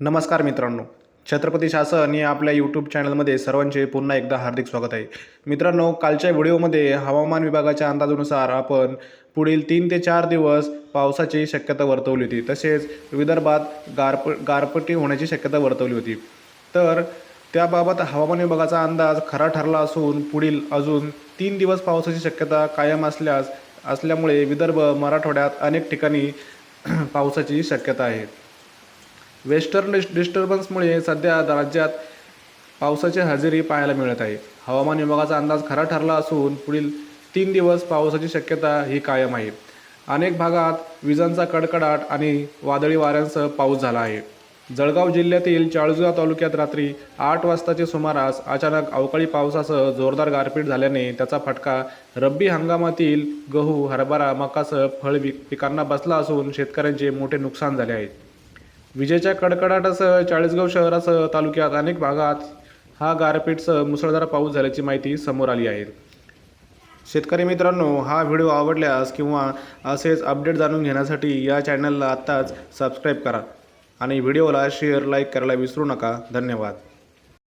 नमस्कार मित्रांनो. छत्रपती शासन या आपल्या यूट्यूब चॅनलमध्ये सर्वांचे पुन्हा एकदा हार्दिक स्वागत आहे. मित्रांनो कालच्या व्हिडिओमध्ये हवामान विभागाच्या अंदाजानुसार आपण पुढील तीन ते चार दिवस पावसाची शक्यता वर्तवली होती. तसेच विदर्भात गारप गारपटी होण्याची शक्यता वर्तवली होती. तर त्याबाबत हवामान विभागाचा अंदाज खरा ठरला असून पुढील अजून तीन दिवस पावसाची शक्यता कायम असल्यास असल्यामुळे विदर्भ मराठवाड्यात अनेक ठिकाणी पावसाची शक्यता आहे. वेस्टर्न डिस डिस्टर्बन्समुळे सध्या राज्यात पावसाची हजेरी पाहायला मिळत आहे. हवामान विभागाचा अंदाज खरा ठरला असून पुढील तीन दिवस पावसाची शक्यता ही कायम आहे. अनेक भागात विजांचा कडकडाट आणि वादळी वाऱ्यांसह पाऊस झाला आहे. जळगाव जिल्ह्यातील चाळीसगाव तालुक्यात रात्री आठ वाजताच्या सुमारास अचानक अवकाळी पावसासह जोरदार गारपीट झाल्याने त्याचा फटका रब्बी हंगामातील गहू हरभरा मकासह फळ पिकांना बसला असून शेतकऱ्यांचे मोठे नुकसान झाले आहे. विजेच्या कडकडाटासह चाळीसगाव शहरासह तालुक्यात अनेक भागात हा गारपीटसह मुसळधार पाऊस झाल्याची माहिती समोर आली आहे. शेतकरी मित्रांनो हा व्हिडिओ आवडल्यास किंवा असेच अपडेट जाणून घेण्यासाठी या चॅनलला आत्ताच सबस्क्राईब करा आणि व्हिडिओला शेअर लाईक करायला विसरू नका. धन्यवाद.